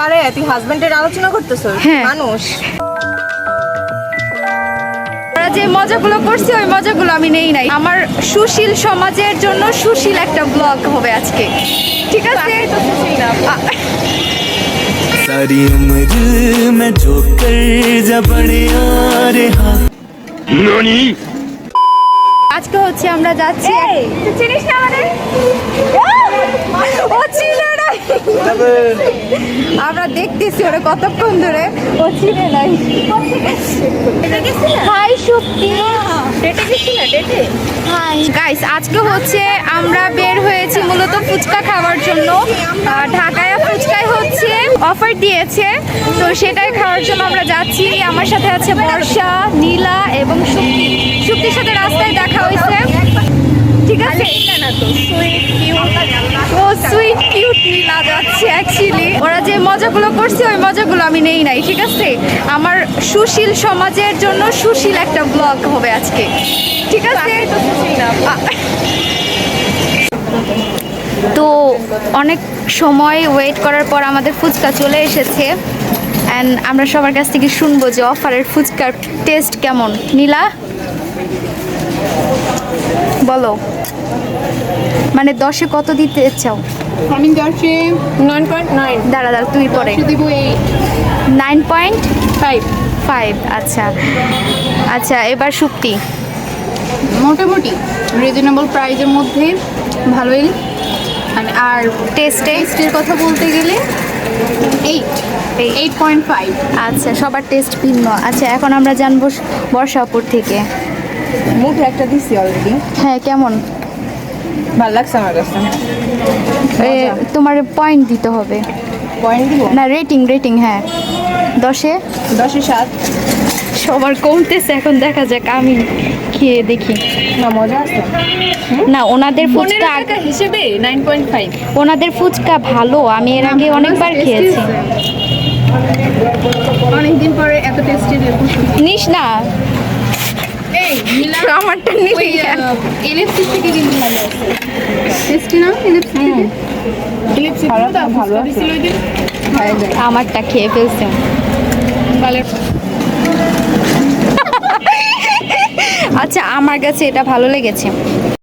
আরে তুই হাজবেন্ডের আলোচনা করতেছিস হ্যাঁ। মানুষ আমরা যে মজাগুলো করছি ওই মজাগুলো আমি নেই নাই আমার সুশীল সমাজের জন্য সুশীল একটা ব্লগ হবে আজকে ঠিক আছে আ- सारी उम्र मैं जो कर जा बड़े आ रहा আজকে হচ্ছে আমরা যাচ্ছি তুই চিনিস আমরা দেখতেছি ওরা কতক্ষণ ধরে ও চিনে নাই। হাই শক্তি হাই। গাইস আজকে হচ্ছে আমরা বের হয়েছি মূলত ফুচকা খাওয়ার জন্য। ঢাকায় ফুচকায় হচ্ছে অফার দিয়েছে। তো সেটাই খাওয়ার জন্য আমরা যাচ্ছি। আমার সাথে আছে বর্ষা নীলা এবং শুক্তি শুক্তির সাথে রাস্তায় দেখা হয়েছে। ঠিক আছে? না তো সুইট ও সুইট কিউট নীলা যাচ্ছে অ্যাকচুয়ালি ওরা যে মজাগুলো করছে ওই মজাগুলো আমি নেই নাই ঠিক আছে? আমার সুশীল সমাজের জন্য সুশীল একটা ব্লগ হবে আজকে। ঠিক আছে? তো অনেক সময় ওয়েট করার পর আমাদের ফুচকা চলে এসেছে। অ্যান্ড আমরা সবার কাছ থেকে শুনব যে অফারের ফুচকার টেস্ট কেমন। নীলা? বলো। মানে দশে কত দিতে চাও? আমি দশে নাইন পয়েন্ট নাইন দাঁড়া দাঁড়া তুই পরে। দিব নাইন পয়েন্ট ফাইভ ফাইভ আচ্ছা। আচ্ছা এবার সুক্তি। মোটামুটি রিজনেবল প্রাইজের মধ্যে ভালোই। মানে আর টেস্ট টেস্টের কথা বলতে গেলে এইট এইট পয়েন্ট ফাইভ আচ্ছা সবার টেস্ট ভিন্ন। আচ্ছা এখন আমরা জানব বর্ষাপুর থেকে। মুখে একটা দিছি অলরেডি হ্যাঁ কেমন? ভালো লাগছে আমার কাছে। তোমার পয়েন্ট দিতে হবে। পয়েন্ট দিব? না রেটিং রেটিং হ্যাঁ। দশে? দশে সাত। সবার কমতেছে এখন দেখা যাক আমি খেয়ে দেখি। না মজা আছে। না ওনাদের ফুচকা হিসেবে নাইন পয়েন্ট ফাইভ ওনাদের ফুচকা ভালো আমি এর আগে অনেকবার খেয়েছি। অনেকদিন পরে এত টেস্টি নিস না। এই আমারটা থেকে কিন্তু ভালো আছে। টেস্টি না? থেকে? ভালো আছে। খেয়ে ফেলছে। ভালো। আচ্ছা আমার কাছে এটা ভালো লেগেছে।